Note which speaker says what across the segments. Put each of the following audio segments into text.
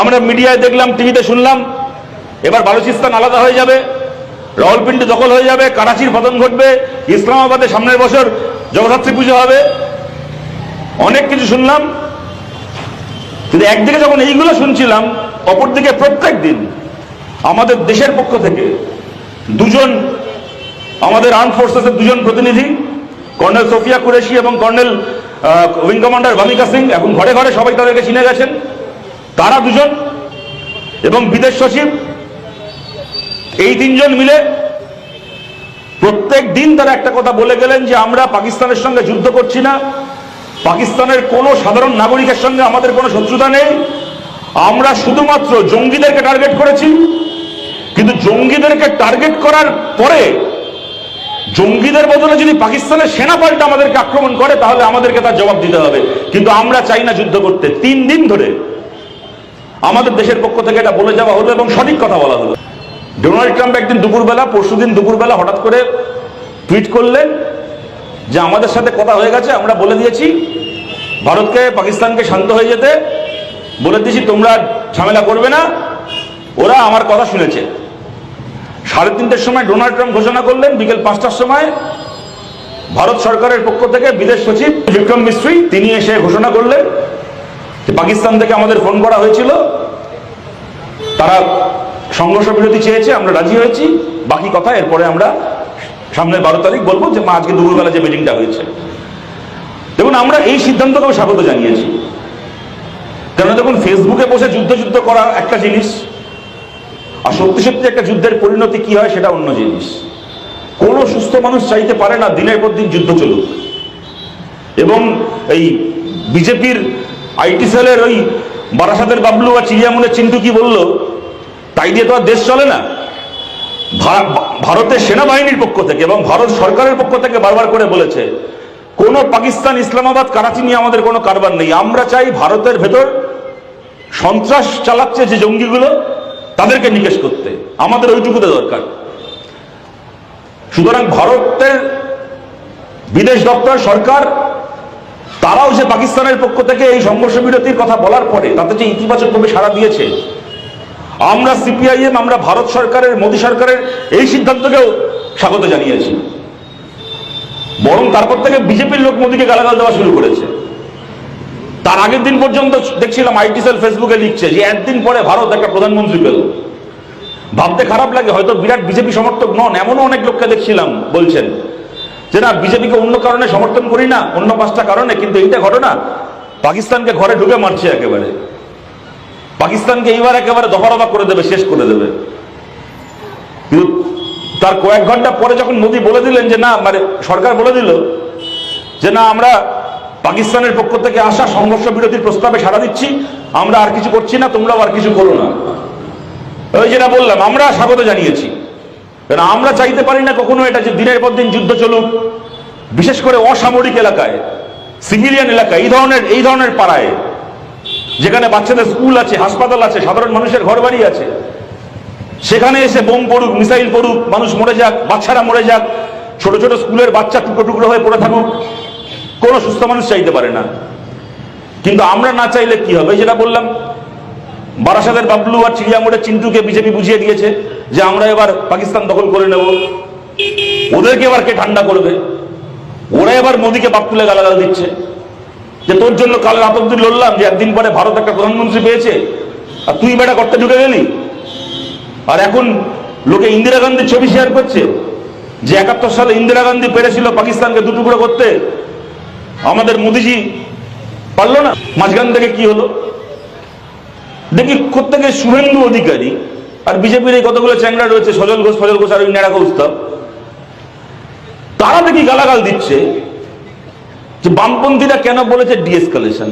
Speaker 1: আমরা মিডিয়ায় দেখলাম, টিভিতে শুনলাম, এবার বালুচিস্তান আলাদা হয়ে যাবে, রাওয়ালপিন্ডি দখল হয়ে যাবে, করাচির পতন ঘটবে, ইসলামাবাদে সামনের বছর জগদ্ধাত্রী পুজো হবে। অনেক কিছু শুনলাম, কিন্তু একদিকে যখন এইগুলো শুনছিলাম, অপরদিকে প্রত্যেক দিন আমাদের দেশের পক্ষ থেকে দুজন, আমাদের আর্ম ফোর্সেসের দুজন প্রতিনিধি, কর্নেল সোফিয়া কুরেশি এবং colonel wing commander Vyomika Singh, এখন ঘরে ঘরে সবাই তাদেরকে চিনে গেছেন। তারা দুজন এবং বিদেশ সচিব, এই তিনজন মিলে প্রত্যেক দিন তারা একটা কথা বলে গেলেন যে আমরা পাকিস্তানের সঙ্গে যুদ্ধ করছি না। পাকিস্তানের কোনো সাধারণ নাগরিকের সঙ্গে আমাদের কোনো শত্রুতা নেই। আমরা শুধুমাত্র জঙ্গিদেরকে টার্গেট করেছি। কিন্তু জঙ্গিদেরকে টার্গেট করার পরে জঙ্গিদের বদলে যদি পাকিস্তানের সেনা পাল্টা আমাদেরকে আক্রমণ করে, তাহলে আমাদেরকে তার জবাব দিতে হবে। কিন্তু আমরা চাই না যুদ্ধ করতে। তিন দিন ধরে আমাদের দেশের পক্ষ থেকে এটা বলে যাওয়া হলো এবং সঠিক কথা বলা হলো। ডোনাল্ড ট্রাম্প একদিন দুপুরবেলা পরশুদিন দুপুরবেলা হঠাৎ করে টুইট করলেন যে আমাদের সাথে কথা হয়ে গেছে, আমরা বলে দিয়েছি, ভারতকে, পাকিস্তানকে শান্ত হয়ে যেতে। বলে দিয়েছি, তোমরা ঝামেলা করবে না, ওরা আমার কথা শুনেছে। সাড়ে তিনটের সময় ডোনাল্ড ট্রাম্প ঘোষণা করলেন, বিকেল পাঁচটার সময়, ভারত সরকারের পক্ষ থেকে বিদেশ সচিব বিক্রম মিস্ত্রি, তিনি এসে ঘোষণা করলেন যে পাকিস্তান থেকে আমাদের ফোন করা হয়েছিল। তারা সংঘর্ষ বিরতি চেয়েছে, আমরা রাজি হয়েছি। বাকি কথা এরপরে আমরা সামনের বারো তারিখ বলব যে মা, আজকে দুপুরবেলা যে মিটিংটা হয়েছে। দেখুন, আমরা এই সিদ্ধান্তকেও স্বাগত জানিয়েছি। কেন দেখুন ফেসবুকে বসে যুদ্ধ যুদ্ধ করা একটা জিনিস, আর সত্যি সত্যি একটা যুদ্ধের পরিণতি কি হয় সেটা অন্য জিনিস। কোনো সুস্থ মানুষ চাইতে পারে না, দিনের পর দিন যুদ্ধ চলুক। এবং এই বিজেপির আইটি সেলের ওই বারাসাতের বাবলু আর চিড়িয়ামনের চিন্টু কি বলল তাই দিয়ে তো আর দেশ চলে না। ভারতের সেনাবাহিনীর পক্ষ থেকে এবং ভারত সরকারের পক্ষ থেকে বারবার করে বলেছে, কোনো পাকিস্তান ইসলামাবাদ করাচি নিয়ে আমাদের কোনো কারবার নেই। আমরা চাই ভারতের ভেতর সন্ত্রাস চালাচ্ছে যে জঙ্গিগুলো, তাদেরকে নিকেশ করতে। আমাদের ওইটুকুতে দরকার। সুতরাং ভারতের বিদেশ দপ্তর, সরকার, তারাও যে পাকিস্তানের পক্ষ থেকে এই সংঘর্ষ বিরতির কথা বলার পরে তাতে যে ইতিবাচকভাবে সাড়া দিয়েছে আমরা সিপিআইএম, আমরা ভারত সরকারের, মোদী সরকারের এই সিদ্ধান্তকেও স্বাগত জানিয়েছি। বরং তারপর থেকে বিজেপির লোক মোদীকে গালাগাল দেওয়া শুরু করেছে। তার আগের দিন পর্যন্ত দেখছিলাম আইটি সেল ফেসবুকে লিখছে যে, একদিন পরে ভারত একটা প্রধানমন্ত্রী পেল। ভাবতে খারাপ লাগে, হয়তো বিরাট বিজেপি সমর্থক নন, এমনও অনেক লোককে দেখছিলাম, বলছেন। যে না, বিজেপিকে অন্য কারণে সমর্থন করি না, অন্য পাঁচটা কারণে, কিন্তু এইটা ঘটনা, পাকিস্তানকে ঘরে ঢুকে মারছে একেবারে। পাকিস্তানকে এইবার একেবারে দফারফা করে দেবে, শেষ করে দেবে। কিন্তু তার কয়েক ঘণ্টা পরে যখন মোদী বলে দিলেন যে না মানে সরকার বলে দিল যে না, আমরা পাকিস্তানের পক্ষ থেকে আসা সংঘর্ষ বিরতির প্রস্তাবে সাড়া দিচ্ছি, আমরা আর কিছু করছি না, তোমরাও আর কিছু করো না। ওই যেটা বললাম, আমরা স্বাগত জানিয়েছি। কারণ আমরা চাইতে পারি না কখনো এটা যে দিনের পর দিন যুদ্ধ চলুক, বিশেষ করে অসামরিক এলাকায়, সিভিলিয়ান এলাকায়, এই ধরনের এই ধরনের পাড়ায়। যেখানে বাচ্চাদের স্কুল আছে, হাসপাতাল আছে, সাধারণ মানুষের ঘর বাড়ি আছে, সেখানে এসে বোম পড়ুক, মিসাইল পড়ুক, মানুষ মরে যাক, বাচ্চারা মরে যাক, ছোট ছোট স্কুলের বাচ্চা টুকরো টুকরো হয়ে পড়ে থাকুক, কোনো সুস্থ মানুষ চাইতে পারে না। কিন্তু আমরা না চাইলে কি হবে? যেটা বললাম, বারাসাতের বাবলু আর চিড়িয়ামোড়ের চিন্টুকে বিজেপি বুঝিয়ে দিয়েছে যে আমরা এবার পাকিস্তান দখল করে নেব। ওদেরকে এবার কে ঠান্ডা করবে? ওরা এবার মোদীকে বাপ তুলে গালাগাল দিচ্ছে। যে তোর জন্য কাল রাত অব্দি লড়লাম যে একদিন পরে ভারত একটা প্রধানমন্ত্রী পেয়েছে, আর তুই বেটা করতে ঢুকে গেলি? আর এখন লোকে ইন্দিরা গান্ধীর ছবি শেয়ার করছে যে একাত্তর সালে ইন্দিরা গান্ধী পেরেছিল পাকিস্তানকে দুটুকরো করতে। আমাদের মোদিজি পারল না। মাঝখান থেকে কি হলো? দেখি কোথেকে শুভেন্দু অধিকারী আর বিজেপির এই কতগুলো চ্যাংড়া রয়েছে, সজল ঘোষ, ফজল ঘোষ আর ওই নেড়া কৌস্তব তারা দেখি গালাগাল দিচ্ছে। যে বামপন্থীরা কেন বলেছে ডিএসকালেশন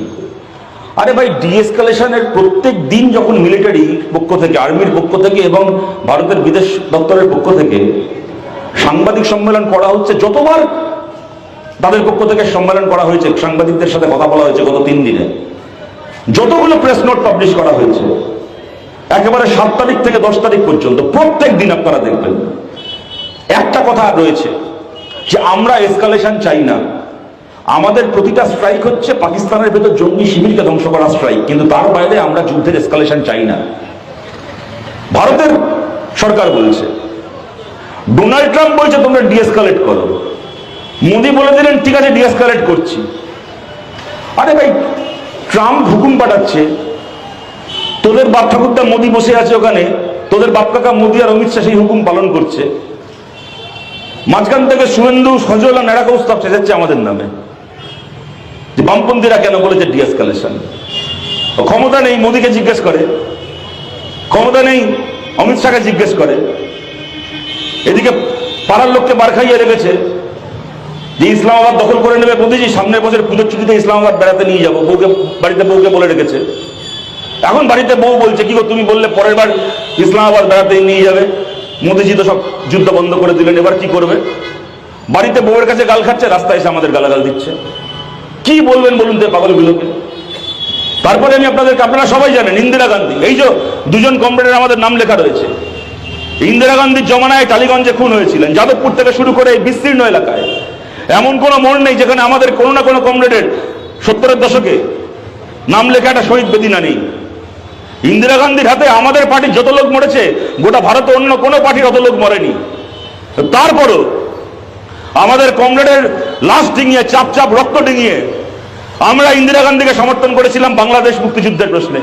Speaker 1: আরে ভাই ডিএসকালেশনের প্রত্যেক দিন যখন মিলিটারি পক্ষ থেকে আর্মির পক্ষ থেকে এবং ভারতের বিদেশ দপ্তরের পক্ষ থেকে সাংবাদিক সম্মেলন করা হচ্ছে, যতবার তাদের পক্ষ থেকে সম্মেলন করা হয়েছে, সাংবাদিকদের সাথে কথা বলা হয়েছে গত তিন দিনে, যতগুলো প্রেস নোট পাবলিশ করা হয়েছে, একেবারে সাত তারিখ থেকে দশ তারিখ পর্যন্ত, প্রত্যেক দিন আপনারা দেখবেন। একটা কথা রয়েছে যে আমরা এসকালেশন চাই না। আমাদের প্রতিটা স্ট্রাইক হচ্ছে পাকিস্তানের ভেতর জঙ্গি শিবিরকে ধ্বংস করা স্ট্রাইক কিন্তু তার বাইরে আমরা যুদ্ধের এসকালেশন চাই না। ভারতের সরকার বলছে, ডোনাল্ড ট্রাম্প বলছে, তোমরা ডিএসকালেট করো। মোদি বলে দিলেন, ঠিক আছে ডিএসকালেট করছি। আরে ভাই, ট্রাম্প হুকুম পাঠাচ্ছে, তোদের বাপ ঠাকুরটা মোদি বসে আছে ওখানে, তোদের বাপ কাকা মোদি আর অমিত শাহ সেই হুকুম পালন করছে। মাঝখান থেকে শুভেন্দু সজল আর কৌস্তব চেঁচাচ্ছে আমাদের নামে। যে বামপন্থীরা কেন বলেছে ডিএসকালেশন ক্ষমতা নেই, মোদীকে জিজ্ঞেস করে। ক্ষমতা নেই, অমিত শাহকে জিজ্ঞেস করে। এদিকে পাড়ার লোককে বার খাইয়ে রেখেছে। যে ইসলামাবাদ দখল করে নেবে মোদিজি, সামনের বছর পুজোর ছুটিতে ইসলামাবাদ বেড়াতে নিয়ে যাব, বউকে, বাড়িতে বউকে বলে রেখেছে। এখন বাড়িতে বউ বলছে, কি গো, তুমি বললে পরের বার ইসলামাবাদ বেড়াতে নিয়ে যাবে? মোদিজি তো সব যুদ্ধ বন্ধ করে দিলেন, এবার কি করবে? বাড়িতে বউয়ের কাছে গাল খাচ্ছে, রাস্তায় এসে আমাদের গালাগাল দিচ্ছে। কি বলবেন বলুন তো পাগলগুলোকে তারপরে আমি আপনাদেরকে, আপনারা সবাই জানেন, ইন্দিরা গান্ধী। এই যে দুজন কমরেডের আমাদের নাম লেখা রয়েছে। ইন্দিরা গান্ধীর জমানায় টালিগঞ্জে খুন হয়েছিলেন, যাদবপুর থেকে শুরু করে এই বিস্তীর্ণ এলাকায়। এমন কোনো মোড় নেই যেখানে আমাদের কোনো না কোনো কমরেডের সত্তরের দশকে নাম লেখা একটা শহীদ বেদিনা নেই। ইন্দিরা গান্ধীর হাতে আমাদের পার্টির যত লোক মরেছে, গোটা ভারতে অন্য কোনো পার্টির অত লোক মরেনি। তারপরও আমাদের কমরেডের লাশ ডিঙিয়ে, চাপ চাপ রক্ত ডিঙিয়ে আমরা ইন্দিরা গান্ধীকে সমর্থন করেছিলাম বাংলাদেশ মুক্তিযুদ্ধের প্রশ্নে।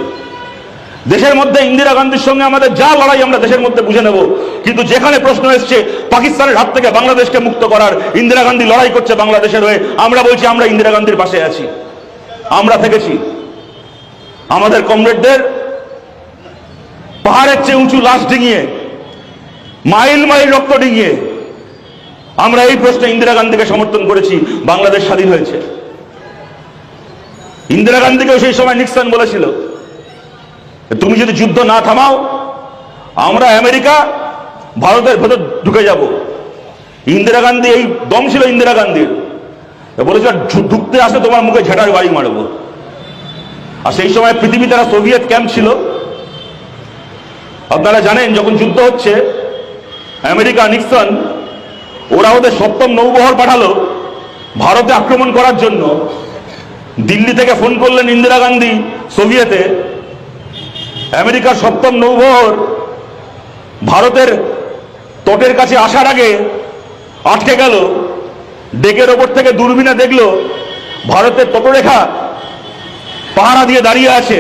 Speaker 1: দেশের মধ্যে ইন্দিরা গান্ধীর সঙ্গে আমাদের যা লড়াই আমরা দেশের মধ্যে বুঝে নেব। কিন্তু যেখানে প্রশ্ন এসছে, পাকিস্তানের হাত থেকে বাংলাদেশকে মুক্ত করার ইন্দিরা গান্ধী লড়াই করছে বাংলাদেশের হয়ে, আমরা বলছি আমরা ইন্দিরা গান্ধীর পাশে আছি। আমরা থেকেছি। আমাদের কমরেডদের পাহাড়ের চেয়ে উঁচু লাশ ডিঙিয়ে, মাইল মাইল রক্ত ডিঙিয়ে আমরা এই প্রশ্নে ইন্দিরা গান্ধীকে সমর্থন করেছি, বাংলাদেশ স্বাধীন হয়েছে। ইন্দিরা গান্ধীকেও সেই সময় নিক্সন বলেছিল তুমি যদি যুদ্ধ না থামাও, আমরা আমেরিকা ভারতের ভেতর ঢুকে যাব। ইন্দিরা গান্ধী এই দম ছিল ইন্দিরা গান্ধীর। বলেছিল ঢুকতে আসলে তোমার মুখে ঝেঁটার বাড়ি মারবো। আর সেই সময় পৃথিবীতে তারা সোভিয়েত ক্যাম্প ছিল। আপনারা জানেন, যখন যুদ্ধ হচ্ছে, আমেরিকা নিক্সন ওরা ওদের সপ্তম নৌবহর পাঠালো ভারতে আক্রমণ করার জন্য। দিল্লি থেকে ফোন করলেন ইন্দিরা গান্ধী সোভিয়েতে। আমেরিকার সপ্তম নৌবহর ভারতের তটের কাছে আসার আগে আটকে গেল। ডেকের ওপর থেকে দূরবীনে দেখল ভারতের তটরেখা পাহারা দিয়ে দাঁড়িয়ে আছে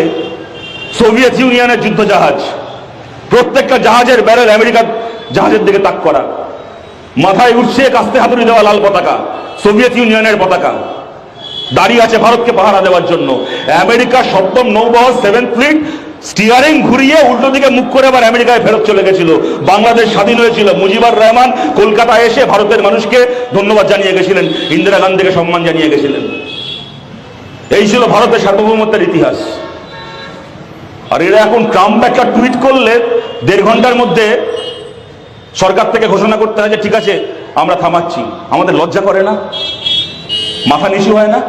Speaker 1: সোভিয়েত ইউনিয়নের যুদ্ধ জাহাজ প্রত্যেকটা জাহাজের ব্যারেল আমেরিকার জাহাজের দিকে তাক করা। মাথায় উঠছে কাস্তে হাতুড়ি দেওয়া লাল পতাকা, সোভিয়েত ইউনিয়নের পতাকা। দাঁড়িয়ে আছে ভারতকে পাহারা দেওয়ার জন্য। আমেরিকার সপ্তম নৌবহর সেভেন ফ্লিট স্টিয়ারিং ঘুরিয়ে উল্টো দিকে মুখ করে আবার আমেরিকায় ফেরত চলে গেছিল। বাংলাদেশ স্বাধীন হয়েছিল। মুজিবুর রহমান কলকাতায় এসে ভারতের মানুষকে ধন্যবাদ জানিয়ে গেছিলেন, ইন্দিরা গান্ধীকে সম্মান জানিয়ে গেছিলেন। এই ছিল ভারতের সার্বভৌমত্বের ইতিহাস। আর এরা এখন ট্রাম্প একটা টুইট করলে দেড় ঘণ্টার মধ্যে সরকার থেকে ঘোষণা করতে হয় যে, ঠিক আছে, আমরা থামাচ্ছি। আমাদের লজ্জা করে না? মাথা নিচু হয় না?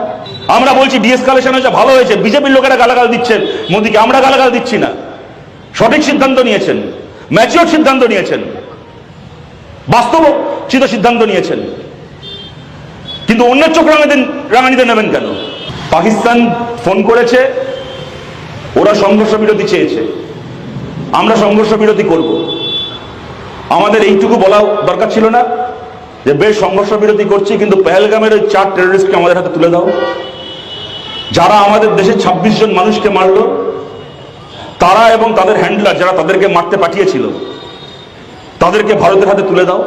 Speaker 1: আমরা বলছি, ডিএসকালেশন হয়েছে, ভালো হয়েছে। বিজেপির লোকেরা গালাগাল দিচ্ছেন। মোদীকে আমরা গালাগাল দিচ্ছি না। সঠিক সিদ্ধান্ত নিয়েছেন। ম্যাচিওর সিদ্ধান্ত নিয়েছেন। বাস্তব বাস্তবচিত সিদ্ধান্ত নিয়েছেন। কিন্তু অন্যের চোখ রাঙাতে, রাঙানিতে নেবেন কেন? পাকিস্তান ফোন করেছে, ওরা সংঘর্ষ বিরতি চেয়েছে। আমরা সংঘর্ষ বিরতি করব। আমাদের এইটুকু বলা দরকার ছিল না যে বেশ সংঘর্ষ বিরতি করছি, কিন্তু পেহেলগামের ওই চার টেররিস্টকে আমাদের হাতে তুলে দাও। যারা আমাদের দেশে ২৬ জন মানুষকে মারলো, তারা এবং তাদের হ্যান্ডলার যারা তাদেরকে মারতে পাঠিয়েছিল, তাদেরকে ভারতের হাতে তুলে দাও।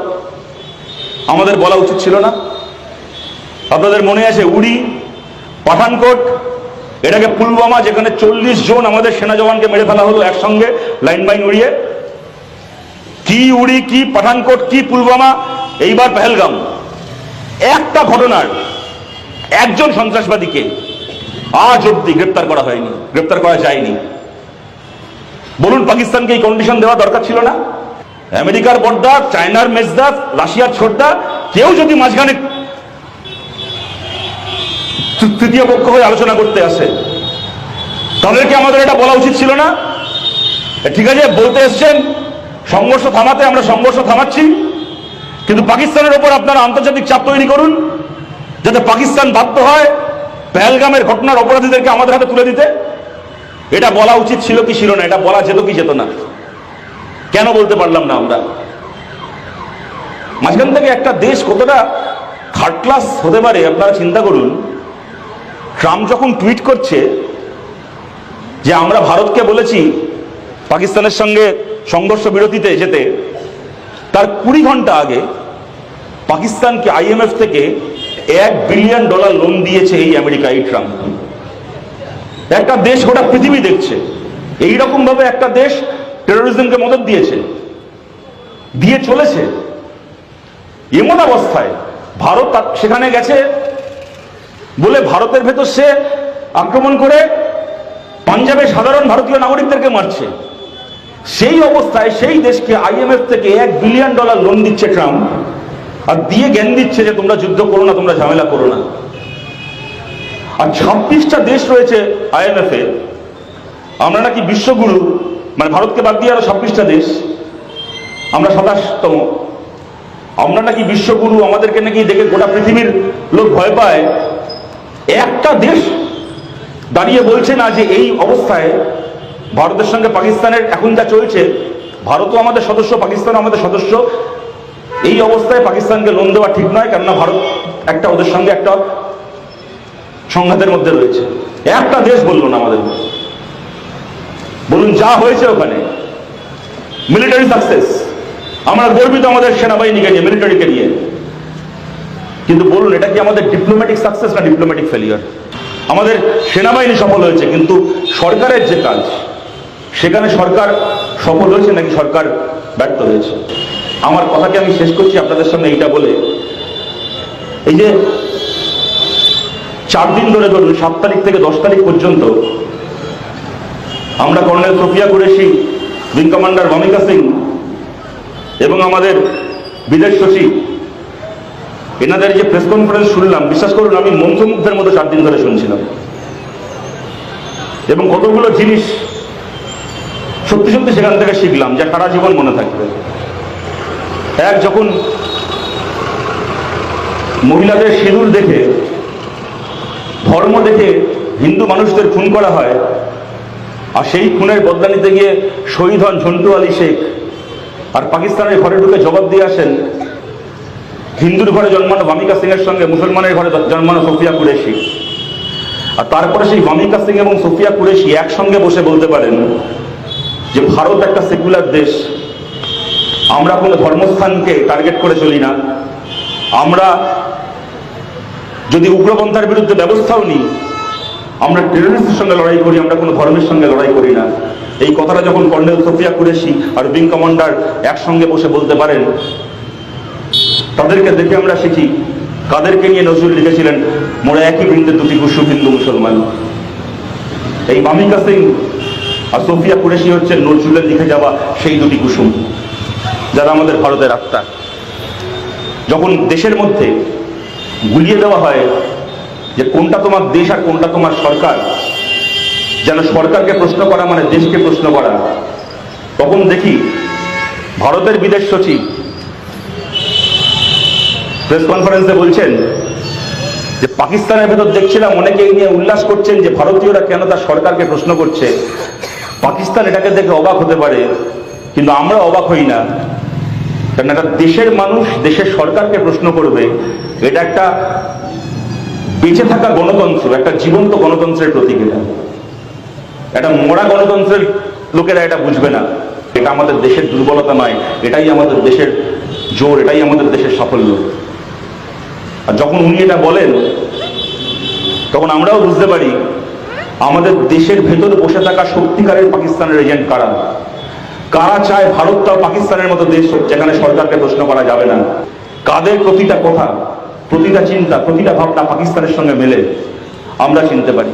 Speaker 1: আমাদের বলা উচিত ছিল না। আপনাদের মনে আছে উড়ি, পাঠানকোট? এটাকে পুলওয়ামা যেখানে চল্লিশ জন আমাদের সেনা জওয়ানকে মেরে ফেলা হলো একসঙ্গে, লাইন বাইন উড়িয়ে। কি উড়ি, কি পাঠানকোট, কি পুলওয়ামা, এইবার পেহেলগাম। একটা ঘটনার, একজন সন্ত্রাসবাদীকে আজ অব্দি গ্রেপ্তার করা হয়নি, গ্রেপ্তার করা যায়নি। বলুন, পাকিস্তানকে এই কন্ডিশন দেওয়া দরকার ছিল না? আমেরিকার বড়দা চায়নার মেজদা রাশিয়ার ছোটদা কেউ যদি মাঝখানে তৃতীয় পক্ষ হয়ে আলোচনা করতে আসে, তাদেরকে আমাদের এটা বলা উচিত ছিল না? ঠিক আছে, বলতে এসছেন সংঘর্ষ থামাতে আমরা সংঘর্ষ থামাচ্ছি। কিন্তু পাকিস্তানের ওপর আপনারা আন্তর্জাতিক চাপ তৈরি করুন, যাতে পাকিস্তান বাধ্য হয় পেহেলগামের ঘটনার অপরাধীদেরকে আমাদের হাতে তুলে দিতে। এটা বলা উচিত ছিল কি ছিল না, এটা বলা যেত কি যেত না। কেন বলতে পারলাম না আমরা? মাঝখান থেকে একটা দেশ কতটা থার্ড ক্লাস হতে পারে, আপনারা চিন্তা করুন। ট্রাম্প যখন টুইট করছে যে আমরা ভারতকে বলেছি পাকিস্তানের সঙ্গে সংঘর্ষ বিরতিতে যেতে তার কুড়ি ঘণ্টা আগে পাকিস্তানকে আইএমএফ থেকে এক বিলিয়ন ডলার লোন দিয়েছে এই আমেরিকা এই ট্রাম্প। একটা দেশ গোটা পৃথিবী দেখছে। এইরকম ভাবে একটা দেশ টেরোরিজমকে মদত দিয়েছে, দিয়ে চলেছে। এমন অবস্থায় ভারত সেখানে গেছে বলে ভারতের ভেতর সে আক্রমণ করে পাঞ্জাবে সাধারণ ভারতীয় নাগরিকদেরকে মারছে। সেই অবস্থায় সেই দেশকে আইএমএফ থেকে এক বিলিয়ন ডলার লোন দিচ্ছে ট্রাম্প আর দিয়ে জ্ঞান দিচ্ছে যে তোমরা যুদ্ধ করো না, তোমরা ঝামেলা করো না। আর ছাব্বিশটা দেশ রয়েছে আইএমএফ এ। আমরা নাকি বিশ্বগুরু মানে ভারতকে বাদ দিয়ে আরও ছাব্বিশটা দেশ। আমরা সাতাশতম। আমরা নাকি বিশ্বগুরু, আমাদেরকে নাকি দেখে গোটা পৃথিবীর লোক ভয় পায়। একটা দেশ দাঁড়িয়ে বলছে না যে এই অবস্থায় ভারতের সঙ্গে পাকিস্তানের এখন যা চলছে, ভারতও আমাদের সদস্য, পাকিস্তানও আমাদের সদস্য। এই অবস্থায় পাকিস্তানকে লোন দেওয়া ঠিক নয়, কেননা ভারত একটা ওদের সঙ্গে একটা সংঘাতের মধ্যে রয়েছে। একটা দেশ বলল না আমাদের। বলুন, যা হয়েছে ওখানে। মিলিটারি সাকসেস আমরা গর্বিত আমাদের সেনাবাহিনীকে নিয়ে মিলিটারিকে নিয়ে। কিন্তু বলুন, এটা কি আমাদের ডিপ্লোম্যাটিক সাকসেস না ডিপ্লোম্যাটিক ফেলিয়ার আমাদের সেনাবাহিনী সফল হয়েছে, কিন্তু সরকারের যে কাজ সেখানে সরকার সফল হয়েছে নাকি সরকার ব্যর্থ হয়েছে? আমার কথাকে আমি শেষ করছি আপনাদের সামনে এইটা বলে। এই যে চার দিন ধরে ধরুন, সাত তারিখ থেকে দশ তারিখ পর্যন্ত আমরা colonel Sofiya Qureshi, wing commander Vyomika Singh এবং আমাদের বিদেশ সচিব, এনাদের যে প্রেস কনফারেন্স শুনলাম, বিশ্বাস করুন, আমি মন্ত্রমুগ্ধের মতো চার দিন ধরে শুনছিলাম। এবং কতগুলো জিনিস সত্যি সত্যি সেখান থেকে শিখলাম যা সারা জীবন মনে থাকবে। এক যখন মহিলাদের সিঁদুর দেখে, ধর্ম দেখে হিন্দু মানুষদের খুন করা হয়, আর সেই খুনের বদলা নিতে গিয়ে শহীদ হন ঝন্টু আলী শেখ, আর পাকিস্তানের ঘরে ঢুকে জবাব দিয়ে আসেন হিন্দুর ঘরে জন্মানো বামিকা সিং এর সঙ্গে, মুসলমানের ঘরে জন্মানো সোফিয়া কুরেশি। আর তারপরে সেই বামিকা সিং এবং সোফিয়া কুরেশি একসঙ্গে বসে বলতে পারেন যে ভারত একটা সেকুলার দেশ, আমরা কোনো ধর্মস্থানকে টার্গেট করে চলি না। আমরা যদি উগ্রপন্থার বিরুদ্ধে ব্যবস্থাও নিই, আমরা টেররিস্টের সঙ্গে লড়াই করি, আমরা কোনো ধর্মের সঙ্গে লড়াই করি না। এই কথাটা যখন কর্নেল সোফিয়া কুরেশি আর উইং কমান্ডার একসঙ্গে বসে বলতে পারেন, তাদেরকে দেখে আমরা শিখি, কাদেরকে নিয়ে নজরুল লিখেছিলেন, মোরা একই বৃন্দের দুটি কুসুম হিন্দু মুসলমান। এই মামিকা সিং আর সোফিয়া কুরেশি হচ্ছেন নজরুলের লিখে যাওয়া সেই দুটি কুসুম, যারা আমাদের ভারতের আত্মা। যখন দেশের মধ্যে গুলিয়ে দেওয়া হয় যে কোনটা তোমার দেশ আর কোনটা তোমার সরকার, যেন সরকারকে প্রশ্ন করা মানে দেশকে প্রশ্ন করা, তখন দেখি ভারতের বিদেশ সচিব প্রেস কনফারেন্সে বলছেন যে পাকিস্তানের ভেতর দেখছিলাম অনেকে নিয়ে উল্লাস করছেন যে ভারতীয়রা কেন তার সরকারকে প্রশ্ন করছে। পাকিস্তান এটাকে দেখে অবাক হতে পারে, কিন্তু আমরা অবাক হই না। কারণ একটা দেশের মানুষ, দেশের সরকারকে প্রশ্ন করবে, এটা একটা বেঁচে থাকা গণতন্ত্র, একটা জীবন্ত গণতন্ত্রের প্রতীক এটা। একটা মরা গণতন্ত্রের লোকেরা এটা বুঝবে না। এটা আমাদের দেশের দুর্বলতা নয়, এটাই আমাদের দেশের জোর, এটাই আমাদের দেশের সাফল্য। আর যখন উনি এটা বলেন, তখন আমরাও বুঝতে পারি আমাদের দেশের ভেতর বসে থাকা সত্যিকারের পাকিস্তানের এজেন্ট কারা? কারা চায় ভারত তা পাকিস্তানের মতো দেশ যেখানে সরকারকে প্রশ্ন করা যাবে না? কাদের প্রতিটা কথা, প্রতিটা চিন্তা, প্রতিটা ভাবনা পাকিস্তানের সঙ্গে মেলে? আমরা চিনতে পারি।